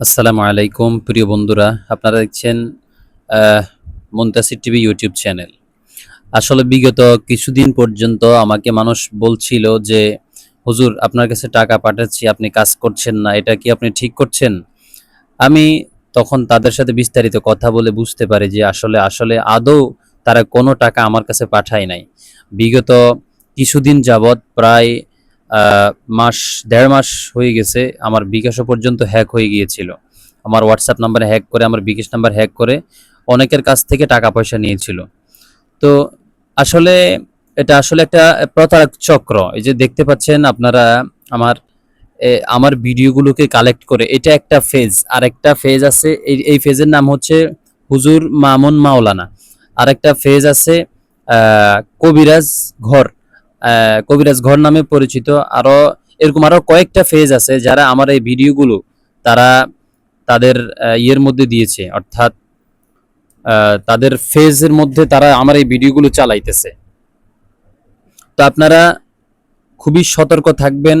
আসসালামু আলাইকুম, প্রিয় বন্ধুরা। আপনারা দেখছেন মুনতাসির টিভি ইউটিউব চ্যানেল। আসলে বিগত কিছুদিন পর্যন্ত আমাকে মানুষ বলছিল যে, হুজুর, আপনার কাছে টাকা পাঠাচ্ছি, আপনি কাজ করছেন না, এটা কি আপনি ঠিক করছেন? আমি তখন তাদের সাথে বিস্তারিত কথা বলে বুঝতে পারি যে, আসলে আসলে আদৌ তারা কোনো টাকা আমার কাছে পাঠায় নাই। বিগত কিছুদিন যাবৎ প্রায় মাস, দেড় মাস হয়ে গেছে, আমার বিকাশও পর্যন্ত হ্যাক হয়ে গিয়েছিল। আমার হোয়াটসঅ্যাপ নাম্বারে হ্যাক করে, আমার বিকাশ নাম্বার হ্যাক করে অনেকের কাছ থেকে টাকা পয়সা নিয়েছিল। তো আসলে এটা আসলে একটা প্রতারক চক্র। এই যে দেখতে পাচ্ছেন আপনারা, আমার আমার ভিডিওগুলোকে কালেক্ট করে, এটা একটা ফেজ আর একটা ফেজ আছে, এই এই ফেজের নাম হচ্ছে হুজুর মামুন মাওলানা। আর একটা ফেজ আছে কবিরাজ ঘর। কবিরাজ ঘর নামে পরিচিত। আরও এরকম আরও কয়েকটা ফেজ আছে যারা আমার এই ভিডিওগুলো তারা তাদের ইয়ের মধ্যে দিয়েছে। অর্থাৎ তাদের ফেজের মধ্যে তারা আমার এই ভিডিওগুলো চালাইতেছে। তো আপনারা খুবই সতর্ক থাকবেন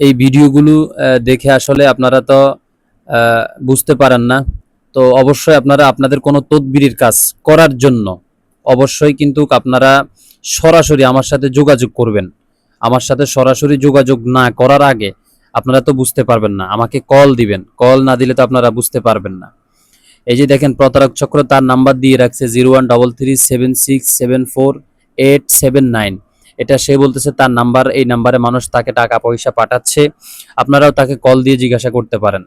এই ভিডিওগুলো দেখে আসলে আপনারা তো বুঝতে পারেন না। তো অবশ্যই আপনারা আপনাদের কোনো তদবিরের কাজ করার জন্য অবশ্যই কিন্তু আপনারা সরাসরি আমার সাথে যোগাযোগ করবেন। আমার সাথে সরাসরি যোগাযোগ না করার আগে আপনারা তো বুঝতে পারবেন না, আমাকে কল দিবেন। কল না দিলে তো আপনারা বুঝতে পারবেন না। এই যে দেখেন, প্রতারক চক্র তার নাম্বার দিয়ে রাখছে zero one double three seven six seven four eight seven nine. এটা সে বলতেছে তার নাম্বার, এই নাম্বারে মানুষ তাকে টাকা পয়সা পাঠাচ্ছে। আপনারাও তাকে কল দিয়ে জিজ্ঞাসা করতে পারেন।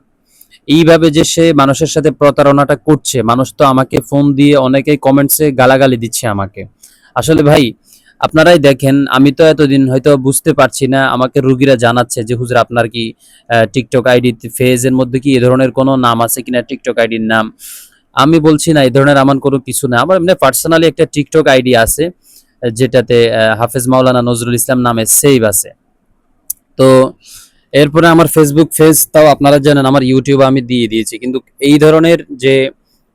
এইভাবে যে সে মানুষের সাথে প্রতারণাটা করছে, মানুষ তো আমাকে ফোন দিয়ে অনেকেই কমেন্টসে গালাগালি দিচ্ছে আমাকে। আসলে ভাই, আপনারাই দেখেন, আমি তো এতদিন হয়তো বুঝতে পারছি না, আমাকে রুগীরা জানাচ্ছে যে, হুজুর, আপনার কি টিকটক আইডি ফেজের মধ্যে কি এ ধরনের কোনো নাম আছে কিনা টিকটক আইডির নাম? আমি বলছি, না এই ধরনের আমার কোনো কিছু না। আমার এমনি পার্সোনালি একটা টিকটক আইডি আছে, যেটাতে হাফেজ মাওলানা নজরুল ইসলাম নামে সেভ আছে। তো এরপরে আমার ফেসবুক ফেজ তাও আপনারা জানেন, আমার ইউটিউবে আমি দিয়ে দিয়েছি। কিন্তু এই ধরনের যে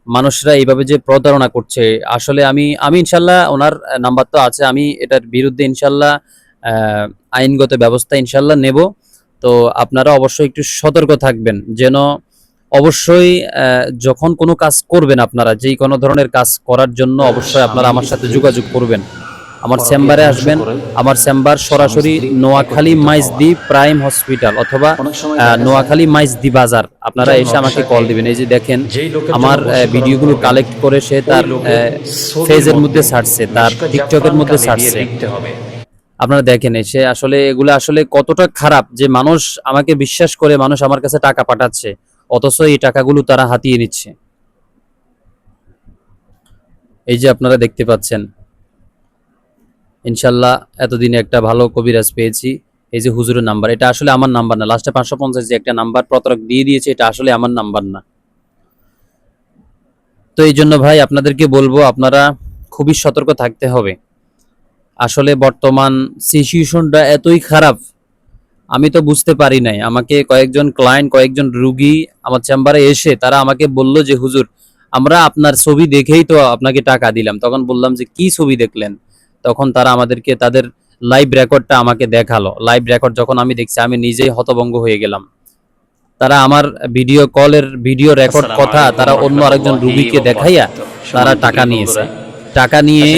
মানুষরা এইভাবে যে প্রতারণা করছে, আসলে আমি আমি ইনশাল্লাহ ওনার নাম্বার তো আছে, আমি এটার বিরুদ্ধে ইনশাল্লাহ আইনগত ব্যবস্থা ইনশাল্লাহ নেব। তো আপনারা অবশ্যই একটু সতর্ক থাকবেন, যেন অবশ্যই যখন কোনো কাজ করবেন আপনারা, যেই কোনো ধরনের কাজ করার জন্য অবশ্যই আপনারা আমার সাথে যোগাযোগ করবেন। আমার চেম্বারে আসবেন। আমার চেম্বার সরাসরি নোয়াখালী মাইজদি প্রাইম হসপিটাল অথবা নোয়াখালী মাইজদি বাজার। আপনারা এসে আমাকে কল দিবেন। এই যে দেখেন আমার ভিডিওগুলো কালেক্ট করে সে তার ফেজের মধ্যে ছাড়ছে তার টিকটকের মধ্যে ছাড়ছে। আপনারা দেখেন এসে আসলে এগুলো আসলে কতটা খারাপ যে মানুষ আমাকে বিশ্বাস করে মানুষ আমার কাছে টাকা পাঠাচ্ছে অথচ এই টাকাগুলো তারা হাতিয়ে নিচ্ছে। এই যে আপনারা দেখতে পাচ্ছেন ইনশাল্লাহ এতদিনে একটা ভালো কবিরাজ পেয়েছি। এই যে হুজুরের নাম্বার, এটা আসলে আমার নাম্বার না লাস্টে পাঁচশো পঞ্চাশ যে একটা নাম্বার প্রতারক দিয়ে দিয়েছে, এটা আসলে আমার নাম্বার না। তো এই জন্য ভাই আপনাদেরকে বলব, আপনারা খুবই সতর্ক থাকতে হবে। আসলে বর্তমান সিচুয়েশনটা এতই খারাপ, আমি তো বুঝতে পারি নাই। আমাকে কয়েকজন ক্লায়েন্ট কয়েকজন রুগী আমার চেম্বারে এসে তারা আমাকে বলল যে, হুজুর, আমরা আপনার ছবি দেখেই তো আপনাকে টাকা দিলাম। তখন বললাম যে, কি ছবি দেখলেন? তখন তারা আমাদেরকে তাদের লাইভ রেকর্ডটা আমাকে দেখাল। লাইভ রেকর্ড যখন আমি দেখছি আমি নিজেই হতভঙ্গ হয়ে গেলাম। তারা আমার ভিডিও কলের ভিডিও রেকর্ড কথা তারা অন্য আরেকজন রুগীকে দেখাইয়া তারা টাকা নিয়েছে। টাকা নিয়ে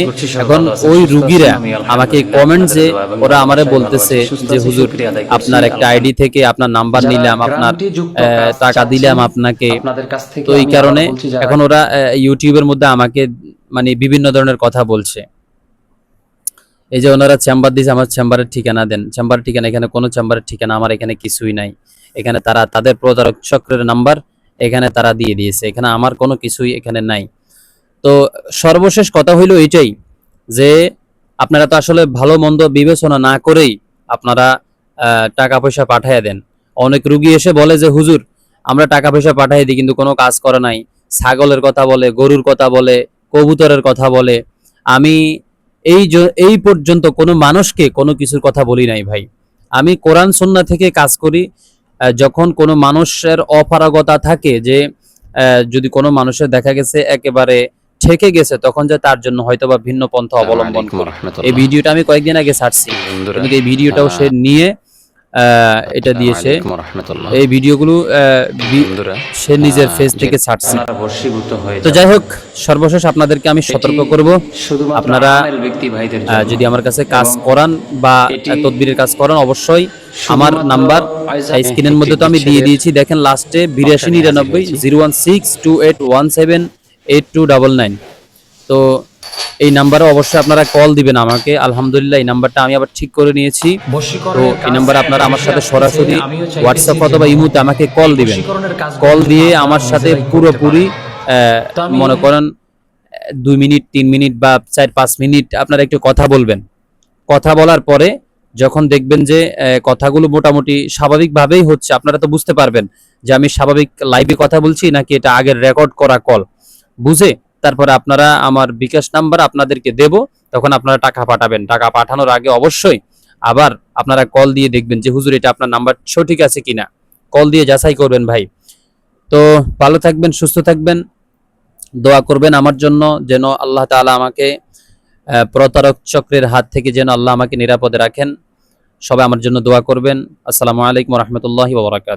এখন ওই রুগীরা আমাকে কমেন্ট যে ওরা আমারে বলতেছে যে হুজুর আপনার একটা আইডি থেকে আপনার নাম্বার নিলাম আপনার টাকা দিলাম আপনাকে। তো এই কারণে এখন ওরা ইউটিউবের মধ্যে আমাকে মানে বিভিন্ন ধরনের কথা বলছে। এই যে ওনারা চেম্বার দিয়েছে আমার চেম্বারের ঠিকানা দেন। চেম্বারের ঠিকানা, এখানে কোনো চেম্বারের ঠিকানা আমার এখানে কিছুই নাই। এখানে তারা, তাদের প্রতারক চক্রের নাম্বার এখানে তারা দিয়ে দিয়েছে। এখানে আমার কোনো কিছুই এখানে নাই। তো সর্বশেষ কথা হইল এটাই যে, আপনারা তো আসলে ভালো মন্দ বিবেচনা না করেই আপনারা টাকা পয়সা পাঠিয়ে দেন। অনেক রুগী এসে বলে যে, হুজুর, আমরা টাকা পয়সা পাঠিয়ে দিই, কিন্তু কোনো কাজ করে নাই। ছাগলের কথা বলে, গরুর কথা বলে, কবুতরের কথা বলে। আমি এই এই পর্যন্ত কোনো মানুষকে কোনো কিছুর কথা বলি নাই ভাই। আমি কোরআন সন্না থেকে কাজ করি যখন কোনো মানুষের অপারগতা থাকে যে আহ, যদি কোনো মানুষের দেখা গেছে একেবারে ঠেকে গেছে তখন যে তার জন্য হয়তো বা ভিন্ন পন্থা অবলম্বন করে। এই ভিডিওটা আমি কয়েকদিন আগে ছাড়ছি। কিন্তু এই ভিডিওটাও সে নিয়ে এটা দিয়েছে। এই ভিডিওগুলো সে নিজের ফেস থেকে ছাড়ছে। তো যাই হোক সর্বশেষ আপনাদেরকে আমি সতর্ক করব। আপনারা। যদি আমার কাছে কাজ করান বা তদবিরের কাজ করান অবশ্যই আমার নাম্বার স্ক্রিনের মধ্যে তো আমি দিয়ে দিয়েছি। দেখেন লাস্টে বিরাশি নিরানব্বই zero one six two eight one seven eight two double nine তো এই নাম্বারে অবশ্যই আপনারা কল দিবেন আমাকে। আলহামদুলিল্লাহ, এই নাম্বারটা আমি আবার ঠিক করে নিয়েছি। তো এই নাম্বারে আপনারা আমার সাথে সরাসরি হোয়াটসঅ্যাপ অথবা ইমুতে আমাকে কল দিবেন। কল দিয়ে আমার সাথে পুরোপুরি মনে করেন, দুই মিনিট, তিন মিনিট বা চার পাঁচ মিনিট আপনারা একটু কথা বলবেন। কথা বলার পরে যখন দেখবেন যে কথাগুলো মোটামুটি স্বাভাবিকভাবেই হচ্ছে, আপনারা তো বুঝতে পারবেন যে আমি স্বাভাবিক লাইভে কথা বলছি নাকি এটা আগের রেকর্ড করা কল বুঝে তারপরে আপনারা আমার বিকাশ নাম্বার আপনাদেরকে দেব, তখন আপনারা টাকা পাঠাবেন। টাকা পাঠানোর আগে অবশ্যই আবার আপনারা কল দিয়ে দেখবেন যে, হুজুর, এটা আপনার নাম্বার সঠিক আছে কিনা? কল দিয়ে যাচাই করবেন ভাই। তো ভালো থাকবেন, সুস্থ থাকবেন। দোয়া করবেন আমার জন্য যেন আল্লাহ তাআলা আমাকে প্রতারক চক্রের হাত থেকে যেন আল্লাহ আমাকে নিরাপদে রাখেন। সবাই আমার জন্য দোয়া করবেন। আসসালামু আলাইকুম রহমতুল্লাহি ওবরাকাত